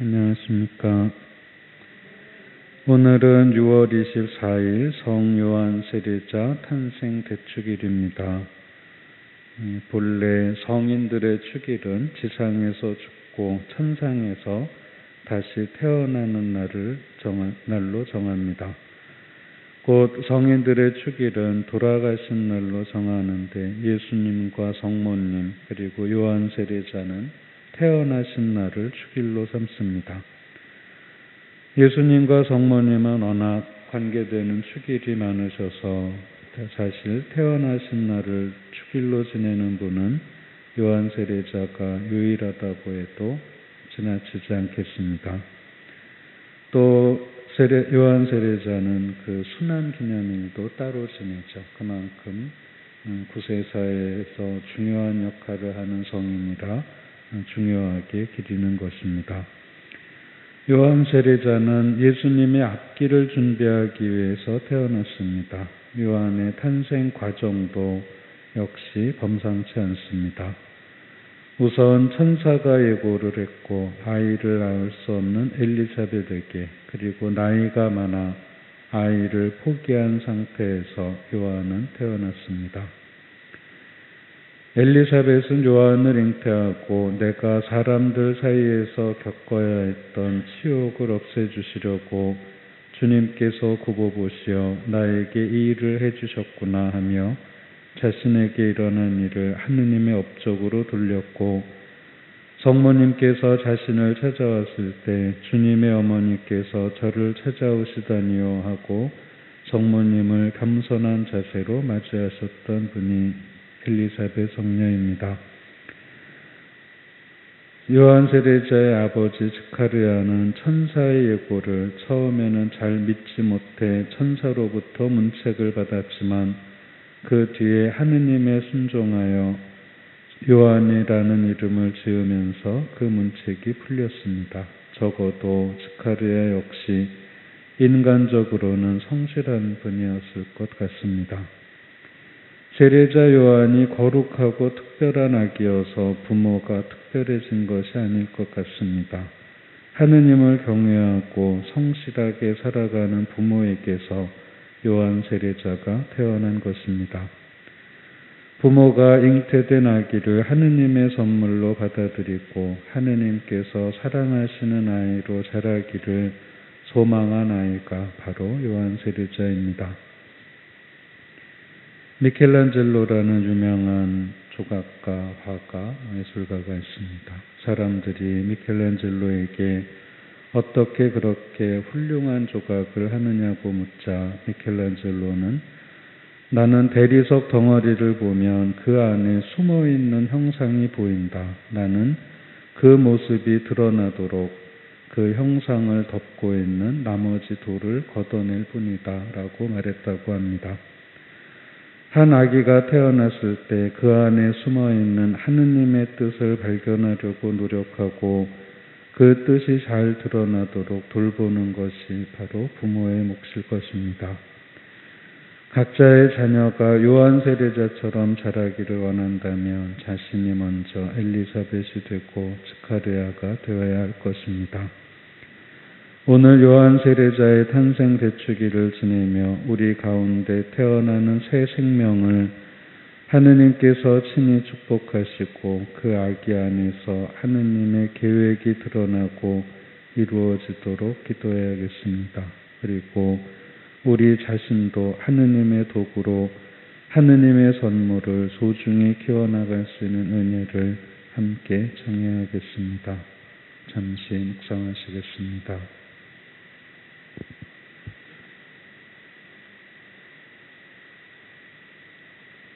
안녕하십니까. 오늘은 6월 24일 성요한 세례자 탄생 대축일입니다. 본래 성인들의 축일은 지상에서 죽고 천상에서 다시 태어나는 날을 정한, 날로 정합니다. 곧 성인들의 축일은 돌아가신 날로 정하는데 예수님과 성모님 그리고 요한 세례자는 태어나신 날을 축일로 삼습니다. 예수님과 성모님은 워낙 관계되는 축일이 많으셔서 사실 태어나신 날을 축일로 지내는 분은 요한 세례자가 유일하다고 해도 지나치지 않겠습니다. 또 세례, 요한 세례자는 그 순환 기념일도 따로 지내죠. 그만큼 음, 구세사에서 중요한 역할을 하는 성인이라 중요하게 기리는 것입니다. 요한 세례자는 예수님의 앞길을 준비하기 위해서 태어났습니다. 요한의 탄생 과정도 역시 범상치 않습니다. 우선 천사가 예고를 했고 아이를 낳을 수 없는 엘리사벳에게 그리고 나이가 많아 아이를 포기한 상태에서 요한은 태어났습니다. 엘리사벳은 요한을 잉태하고 내가 사람들 사이에서 겪어야 했던 치욕을 없애주시려고 주님께서 굽어보시어 나에게 이 일을 해주셨구나 하며 자신에게 일어난 일을 하느님의 업적으로 돌렸고 성모님께서 자신을 찾아왔을 때 주님의 어머니께서 저를 찾아오시다니요 하고 성모님을 겸손한 자세로 맞이하셨던 분이 엘리사벳 성녀입니다. 요한 세례자의 아버지 스카르야는 천사의 예고를 처음에는 잘 믿지 못해 천사로부터 문책을 받았지만 그 뒤에 하느님의 순종하여 요한이라는 이름을 지으면서 그 문책이 풀렸습니다. 적어도 스카르야 역시 인간적으로는 성실한 분이었을 것 같습니다. 세례자 요한이 거룩하고 특별한 아기여서 부모가 특별해진 것이 아닐 것 같습니다. 하느님을 경외하고 성실하게 살아가는 부모에게서 요한 세례자가 태어난 것입니다. 부모가 잉태된 아기를 하느님의 선물로 받아들이고 하느님께서 사랑하시는 아이로 자라기를 소망한 아이가 바로 요한 세례자입니다. 미켈란젤로라는 유명한 조각가, 화가, 예술가가 있습니다. 사람들이 미켈란젤로에게 어떻게 그렇게 훌륭한 조각을 하느냐고 묻자 미켈란젤로는 나는 대리석 덩어리를 보면 그 안에 숨어 있는 형상이 보인다. 나는 그 모습이 드러나도록 그 형상을 덮고 있는 나머지 돌을 걷어낼 뿐이다. 라고 말했다고 합니다. 한 아기가 태어났을 때 그 안에 숨어 있는 하느님의 뜻을 발견하려고 노력하고 그 뜻이 잘 드러나도록 돌보는 것이 바로 부모의 몫일 것입니다. 각자의 자녀가 요한 세례자처럼 자라기를 원한다면 자신이 먼저 엘리사벳이 되고 스카르야가 되어야 할 것입니다. 오늘 요한 세례자의 탄생 대축일을 지내며 우리 가운데 태어나는 새 생명을 하느님께서 친히 축복하시고 그 아기 안에서 하느님의 계획이 드러나고 이루어지도록 기도해야겠습니다. 그리고 우리 자신도 하느님의 도구로 하느님의 선물을 소중히 키워나갈 수 있는 은혜를 함께 정해야겠습니다. 잠시 묵상하시겠습니다.